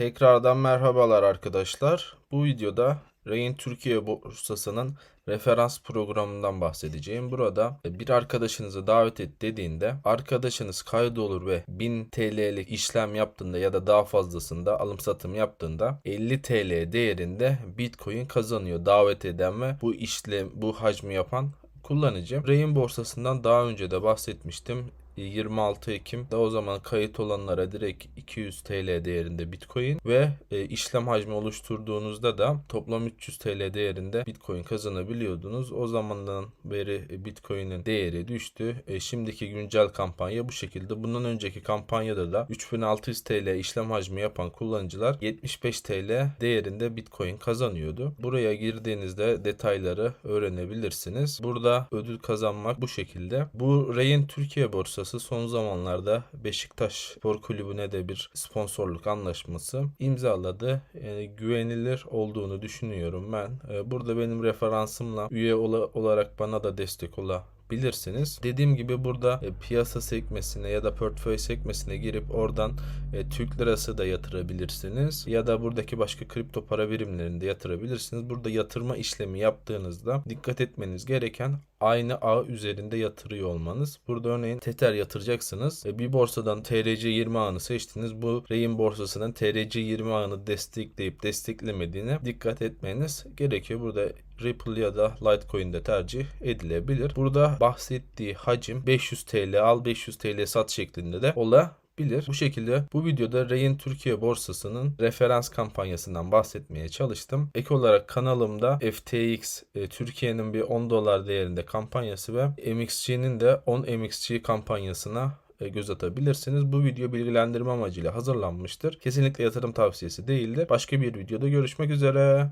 Tekrardan merhabalar arkadaşlar. Bu videoda Rain Türkiye borsasının referans programından bahsedeceğim. Burada bir arkadaşınızı davet et dediğinde arkadaşınız kaydolur ve 1000 TL'lik işlem yaptığında ya da daha fazlasında alım satım yaptığında 50 TL değerinde Bitcoin kazanıyor davet eden ve bu işlem bu hacmi yapan kullanıcı. Rain borsasından daha önce de bahsetmiştim. 26 Ekim'de o zaman kayıt olanlara direkt 200 TL değerinde Bitcoin ve e, işlem hacmi oluşturduğunuzda da toplam 300 TL değerinde Bitcoin kazanabiliyordunuz. O zamandan beri e, Bitcoin'in değeri düştü. E, şimdiki güncel kampanya bu şekilde. Bundan önceki kampanyada da 3600 TL işlem hacmi yapan kullanıcılar 75 TL değerinde Bitcoin kazanıyordu. Buraya girdiğinizde detayları öğrenebilirsiniz. Burada ödül kazanmak bu şekilde. Bu Rain Türkiye borsası son zamanlarda Beşiktaş Spor Kulübü'ne de bir sponsorluk anlaşması imzaladı. Yani güvenilir olduğunu düşünüyorum ben. Ee, Burada benim referansımla üye ola- olarak bana da destek olabilirsiniz. Dediğim gibi burada e, piyasa sekmesine ya da portföy sekmesine girip oradan e, Türk lirası da yatırabilirsiniz. Ya da buradaki başka kripto para birimlerini de yatırabilirsiniz. Burada yatırma işlemi yaptığınızda dikkat etmeniz gereken aynı ağ üzerinde yatırıyor olmanız. Burada örneğin Tether yatıracaksınız. E, Bir borsadan TRC20 ağını seçtiniz. Bu Rain borsasının TRC20 ağını destekleyip desteklemediğine dikkat etmeniz gerekiyor. Burada Ripple ya da Litecoin'de tercih edilebilir. Burada bahsettiği hacim 500 TL al 500 TL sat şeklinde de olabilir. Bu şekilde bu videoda Rain Türkiye borsasının referans kampanyasından bahsetmeye çalıştım. Ek olarak kanalımda FTX e, Türkiye'nin bir 10 dolar değerinde kampanyası ve MXG'nin de 10 MXG kampanyasına e, göz atabilirsiniz. Bu video bilgilendirme amacıyla hazırlanmıştır. Kesinlikle yatırım tavsiyesi değildir. Başka bir videoda görüşmek üzere.